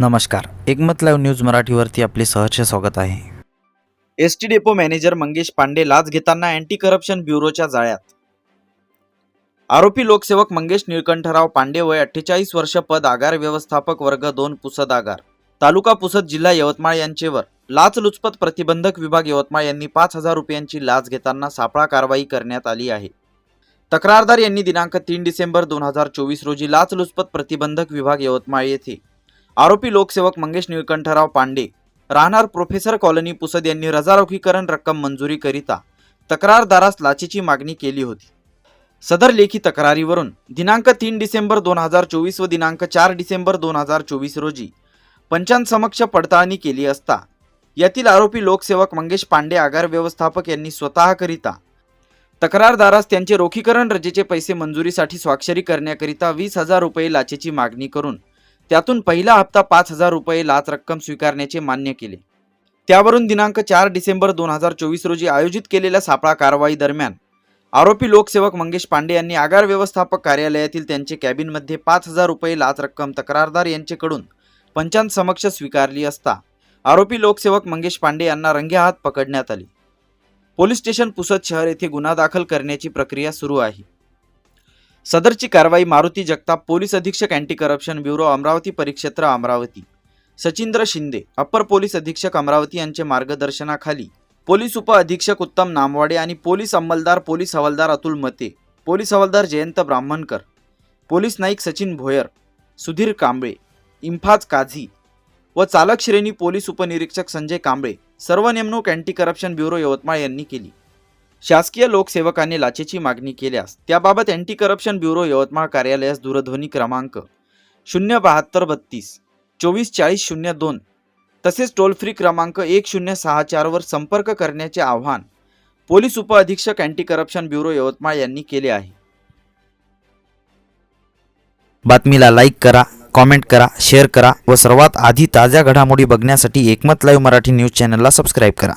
नमस्कार. एकमत live news मराठीवरती आपले सहर्ष स्वागत आहे. S T depot manager Mangesh Pande लाच घेताना अँटी करप्शन ब्युरोच्या जाळ्यात. आरोपी लोकसेवक मंगेश निळकंठराव पांडे वय अठ्ठेचाळीस वर्ष पद आगार व्यवस्थापक वर्ग दोन पुसद आगार. तालुका पुसद जिल्हा यवतमाळ यांचेवर लाचलुचपत प्रतिबंधक विभाग यवतमाळ यांनी पाच हजार रुपयांची लाच घेताना सापळा कारवाई करण्यात आली आहे. तक्रारदार यांनी दिनांक तीन डिसेंबर दोन हजार चोवीस रोजी लाचलुचपत प्रतिबंधक विभाग यवतमाळ येथे आरोपी लोकसेवक मंगेश निळकंठराव पांडे राहणार प्रोफेसर कॉलनी पुसद यांनी रजारोखीकरण रक्कम मंजुरीकरिता तक्रारदारास लाचेची मागणी केली होती. सदर लेखी तक्रारीवरून दिनांक तीन डिसेंबर दोन हजार चोवीस व दिनांक चार डिसेंबर दोन हजार चोवीस रोजी पंचांसमक्ष पडताळणी केली असता यातील आरोपी लोकसेवक मंगेश पांडे आगार व्यवस्थापक यांनी स्वतःकरिता तक्रारदारास त्यांचे रोखीकरण रजेचे पैसे मंजुरीसाठी स्वाक्षरी करण्याकरिता वीस हजार रुपये लाचेची मागणी करून त्यातून पहिला हप्ता पाच हजार रुपये लाच रक्कम स्वीकारण्याचे मान्य केले. त्यावरून दिनांक चार डिसेंबर दोन हजार चोवीस रोजी आयोजित केलेल्या सापळा कारवाई दरम्यान आरोपी लोकसेवक मंगेश पांडे यांनी आगार व्यवस्थापक कार्यालयातील त्यांचे कॅबिनमध्ये पाच हजार रुपये लाच रक्कम तक्रारदार यांच्याकडून पंचांसमक्ष स्वीकारली असता आरोपी लोकसेवक मंगेश पांडे यांना रंगेहात पकडण्यात आले. पोलीस स्टेशन पुसद शहर येथे गुन्हा दाखल करण्याची प्रक्रिया सुरू आहे. सदरची कारवाई मारुती जगताप पोलीस अधीक्षक अँटी करप्शन ब्युरो अमरावती परिक्षेत्र अमरावती. सचिंद्र शिंदे अप्पर पोलीस अधीक्षक अमरावती यांचे मार्गदर्शनाखाली पोलीस उप अधीक्षक उत्तम नामवाडे आणि पोलीस अंमलदार पोलीस हवालदार अतुल मते पोलीस हवालदार जयंत ब्राह्मणकर पोलीस नाईक सचिन भोयर सुधीर कांबळे इम्फाज काझी व चालक श्रेणी पोलीस उपनिरीक्षक संजय कांबळे. सर्व नेमणूक अँटी करप्शन ब्युरो यवतमाळ यांनी केली. शासकीय लोकसेवकाने लाचेची मागणी केल्यास त्याबाबत अँटी करप्शन ब्युरो यवतमाळ कार्यालयास दूरध्वनी क्रमांक शून्य बहात्तर बत्तीस चोवीस चाळीस शून्य दोन तसेच टोल फ्री क्रमांक एक शून्य सहा चारवर संपर्क करण्याचे आव्हान पोलीस उपअधीक्षक अँटी करप्शन ब्युरो यवतमाळ यांनी केले आहे. बातमीला लाईक करा कॉमेंट करा शेअर करा व सर्वात आधी ताज्या घडामोडी बघण्यासाठी एकमत लाईव्ह मराठी न्यूज चॅनलला सबस्क्राईब करा.